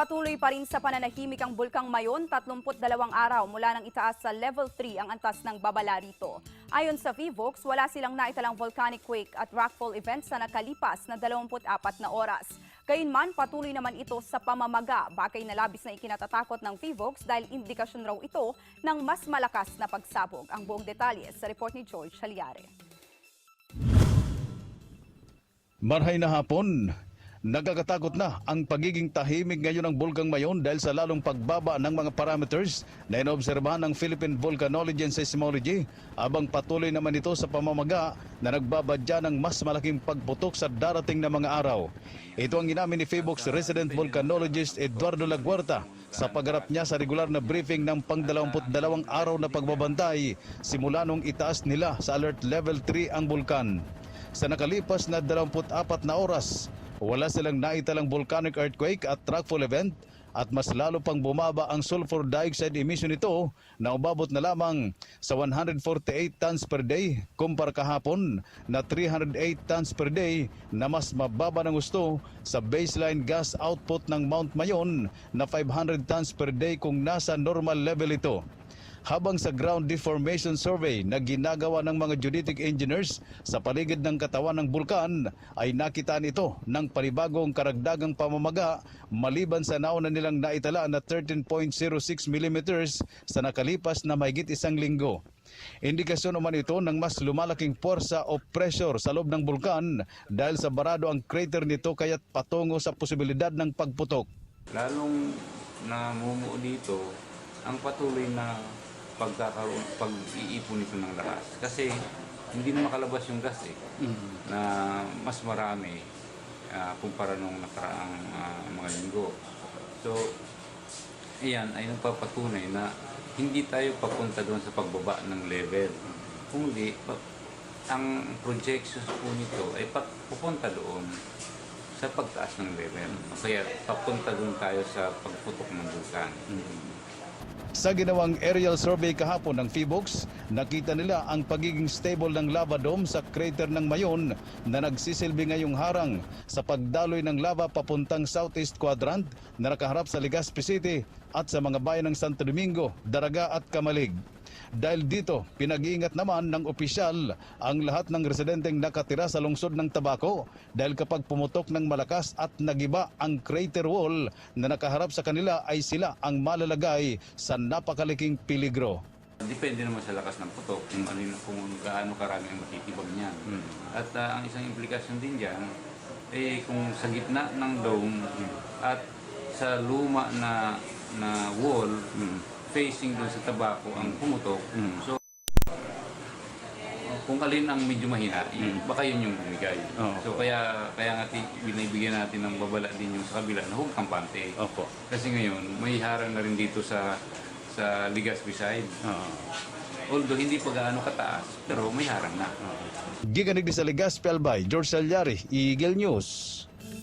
Patuloy pa rin sa pananahimik ang Bulkang Mayon, 32 araw mula nang itaas sa level 3 ang antas ng babala rito. Ayon sa VVOX, wala silang naitalang volcanic quake at rockfall events sa nakalipas na 24 na oras. Gayunman, patuloy naman ito sa pamamaga, bagay na labis na ikinatatakot ng VVOX dahil indikasyon raw ito ng mas malakas na pagsabog. Ang buong detalye sa report ni George Haliare. Marhay na hapon, nagkakatakot na ang pagiging tahimik ngayon ng Bulkang Mayon dahil sa lalong pagbaba ng mga parameters na inoobserbahan ng Philippine Volcanology and Seismology abang patuloy naman ito sa pamamaga na nagbabadya ng mas malaking pagputok sa darating na mga araw. Ito ang inamin ni Feebox resident volcanologist Eduardo Laguarta sa pagharap niya sa regular na briefing ng pang-22 araw na pagbabantay simula nung itaas nila sa alert level 3 ang bulkan. Sa nakalipas na 24 na oras, wala silang naitalang volcanic earthquake at rockfall event at mas lalo pang bumaba ang sulfur dioxide emission nito na umabot na lamang sa 148 tons per day kumpara kahapon na 308 tons per day na mas mababa ng gusto sa baseline gas output ng Mount Mayon na 500 tons per day kung nasa normal level ito habang sa ground deformation survey na ginagawa ng mga geodetic engineers sa paligid ng katawan ng bulkan ay nakita nito ng panibagong karagdagang pamamaga maliban sa nauna nilang naitala na 13.06 millimeters sa nakalipas na mahigit isang linggo. Indikasyon naman ito ng mas lumalaking porsa o pressure sa loob ng bulkan dahil sa barado ang crater nito kaya't patungo sa posibilidad ng pagputok. lalong namumuo dito ang patuloy na pagkakaroon, pag-iipon nito ng lakas. Kasi hindi na makalabas yung gas eh, na mas marami ah, kumpara nung nakaraang ah, mga linggo. So, iyan ay nagpapatunay na hindi tayo papunta doon sa pagbaba ng level. Kundi, ang projections po nito ay pupunta doon sa pagtaas ng level. Kaya papunta doon tayo sa pagputok ng bulkan. Sa ginawang aerial survey kahapon ng Feebox, nakita nila ang pagiging stable ng lava dome sa crater ng Mayon na nagsisilbi ngayong harang sa pagdaloy ng lava papuntang southeast quadrant na nakaharap sa Legazpi City at sa mga bayan ng Santo Domingo, Daraga at Kamalig. Dahil dito, pinag-iingat naman ng opisyal ang lahat ng residenteng nakatira sa lungsod ng Tabaco dahil kapag pumutok ng malakas at nagiba ang crater wall na nakaharap sa kanila ay sila ang malalagay sa napakaliking peligro. Depende naman sa lakas ng putok kung ano kung gaano karami ang matitibag niyan. At ah, ang isang implikasyon din diyan eh kung sa gitna ng dome at sa luma na na wall facing doon sa tabako ang pumutok. So kung alin ang medyo mahina, yun, baka yun yung bumigay. Oo. So kaya kaya nga binibigyan natin ng babala din yung sa kabila na huwag kampante. Opo. Kasi ngayon, may harang na rin dito sa sa Legazpi side. Although hindi pa gaano kataas, pero may harang na. Giganig sa Legazpi Albay, George Salyari, Eagle News.